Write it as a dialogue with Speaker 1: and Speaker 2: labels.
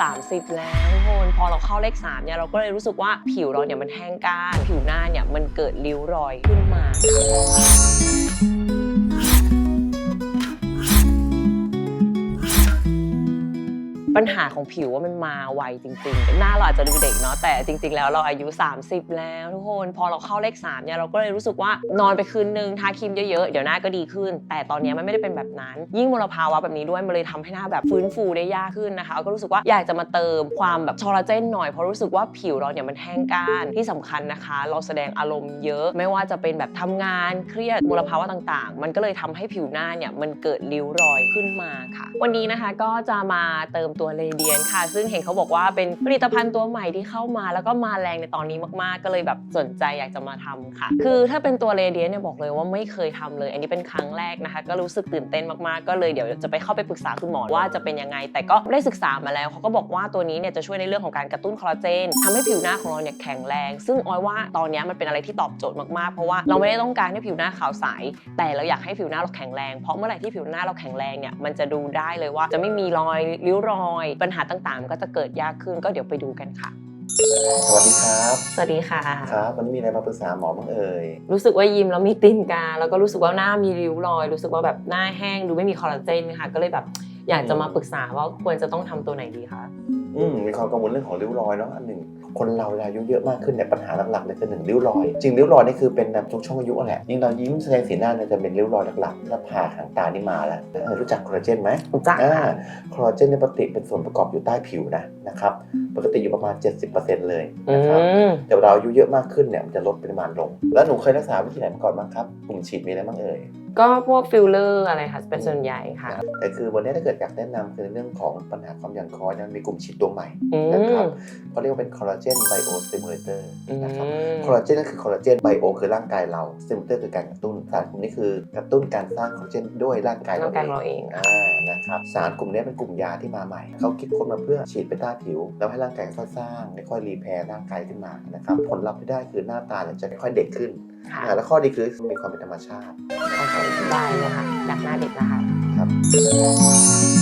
Speaker 1: 30 แล้วทุกคนพอเราเข้าเลข3เนี่ยเราก็เลยรู้สึกว่าผิวเราเนี่ยมันแห้งก้านผิวหน้าเนี่ยมันเกิดริ้วรอยขึ้นมา ปัญหาของผิวว่ามันมาไวจริงๆ หน้าเราอาจจะดูเด็กเนาะแต่จริง ๆ แล้วเราอายุ 30 แล้วทุกคนพอเราเข้าเลข3เนี่ยเราก็เลยรู้สึกว่านอนไปคืนนึงทาครีมเยอะๆ เดี๋ยวหน้าก็ดีขึ้น แต่ตอนนี้มันไม่ได้เป็นแบบนั้น ยิ่งมลภาวะแบบนี้ด้วยมันเลยทำให้หน้าแบบฟื้นฟูได้ยากขึ้นนะคะก็รู้สึกว่าอยากจะมาเติมความแบบชอลลาเจนหน่อยเพราะรู้สึกว่าผิวเราเนี่ยมันแห้งก้านที่สำคัญนะคะ เราแสดงอารมณ์เยอะไม่ว่าจะเป็นแบบทำงานเครียดมลภาวะต่างๆ มันก็เลยทำให้ผิวหน้าเนี่ยมันเกิดริ้วรอยขึ้นมาค่ะ วันนี้นะคะก็จะมาเติมตัวเรเดียนค่ะ ซึ่งเห็นเขาบอกว่าเป็นผลิตภัณฑ์ตัวใหม่ที่เข้ามา แล้วก็มาแรงในตอนนี้มากๆ ก็เลยแบบสนใจอยากจะมาทำค่ะ คือถ้าเป็นตัวเรเดียนเนี่ยบอกเลยว่าไม่เคยทำเลย อันนี้เป็นครั้งแรกนะคะ ก็รู้สึกตื่นเต้นมากๆ ก็เลยเดี๋ยวจะไปเข้าไปปรึกษาคุณหมอว่าจะเป็นยังไง แต่ก็ได้ศึกษามาแล้วเขาก็บอกว่าตัวนี้เนี่ยจะช่วยในเรื่องของการกระตุ้นคอลลาเจนทำให้ผิวหน้าของเราเนี่ยแข็งแรง ซึ่งออยว่าตอนนี้มันเป็นอะไรที่ตอบโจทย์มากๆ เพราะว่าเราไม่ได้ต้องการให้ผิวหน้าขาวใส แต่เราอยากให้ผิวหน้าเราแข็งแรง เพราะเมื่อไหร่ที่ผิวหน้าเราแข็งแรงเนี่ย มันจะดูได้เลยว่าจะไม่มีรอยริ้วรอยปัญหาต่างๆมันก็จะเกิดยากขึ้นก็เดี๋ยวไปดูกันค่ะ
Speaker 2: สวัสดีครับ
Speaker 1: สวัสดีค่ะ
Speaker 2: ครับ วันนี้มีอะไรมาปรึกษาหมอบ้างเอ่ย
Speaker 1: รู้สึกว่ายิ้มแล้วมีตีนกา แล้วก็รู้สึกว่าหน้ามีริ้วรอย รู้สึกว่าแบบหน้าแห้งดูไม่มีคอลลาเจนค่ะ ก็เลยแบบ อยากจะมาปรึกษาว่าควรจะต้องทำตัวไหนดีคะ
Speaker 2: อืมมีความกังวลเรื่องของริ้วรอยเนาะอันหนึ่งคนเราเวลาอายุเยอะมากขึ้นเนี่ยปัญหาหลักๆเลยคือหนึ่งริ้วรอย จริงริ้วรอยนี่คือเป็นแบบทุกช่วงอายุแหละยิ่งเรายิ้มแสดงสีหน้าเนี่ยจะเป็นริ้วรอยหลักๆหน้าผากหางตานี่มาแล้วเออรู้จักคอลลาเจนไหม
Speaker 1: รู้จัก
Speaker 2: อ่า
Speaker 1: ค่ะ
Speaker 2: คอลลาเจนในยปกติเป็นส่วนประกอบอยู่ใต้ผิวนะนะครับปกติอยู่ประมาณ 70%เลย
Speaker 1: อื
Speaker 2: นะครับ
Speaker 1: ม
Speaker 2: แต่เวลาอายุเยอะมากขึ้นเนี่ยมันจะลดปริมาณลง แล้วหนูเคยรักษาวิธีไหนมาก่อนบ้างครับกลุ่มฉีดมีอะไรบ้างเอ่ย
Speaker 1: ก็พวกฟิลเลอร์อะไรค่ะเป็นส่วนใหญ่ค่ะ
Speaker 2: แต่คือวันนี้ถ้าเกิดอยากแนะนำคือเรื่องของปัญหาความหย่อนคล้อยเนี่ยมีกลุ่มฉีดตัวใหม่
Speaker 1: อื
Speaker 2: นะครับ
Speaker 1: ม
Speaker 2: เขาเรียกว่าเป็นคอลลาเจนไบโอสติมูเลเตอร์
Speaker 1: อื
Speaker 2: นะครับ
Speaker 1: ม
Speaker 2: คอลลาเจนก็คือคอลลาเจนไบโอคือร่างกายเราสติมูเลเตอร์คือการกระตุ้นสารกลุ่มนี้คือกระตุ้นการสร้างคอลลาเจนด้วยร่างกาย
Speaker 1: ร่างกายเรา
Speaker 2: เอง
Speaker 1: เอง
Speaker 2: อ่านะครับสารกลุ่มนี้เป็นกลุ่มยาที่มาใหม่เขาคิดค้นมาเพื่อฉีดไปใต้ผิว แล้วให้ร่างกายค่อยๆสร้างค่อยๆรีแพร์ร่างกายขึ้นมานะครับผลลัพธ์ที่ได้คือหน้าตาเนี่ยจะค่อยๆเด็กขึ้น
Speaker 1: ค่ะ
Speaker 2: อ่าแล้วข้อดีคือมีความเป็นธรรมชาติ
Speaker 1: โอเคได้เลยค่ะจากหน้าเด็กนะคะ
Speaker 2: ครับ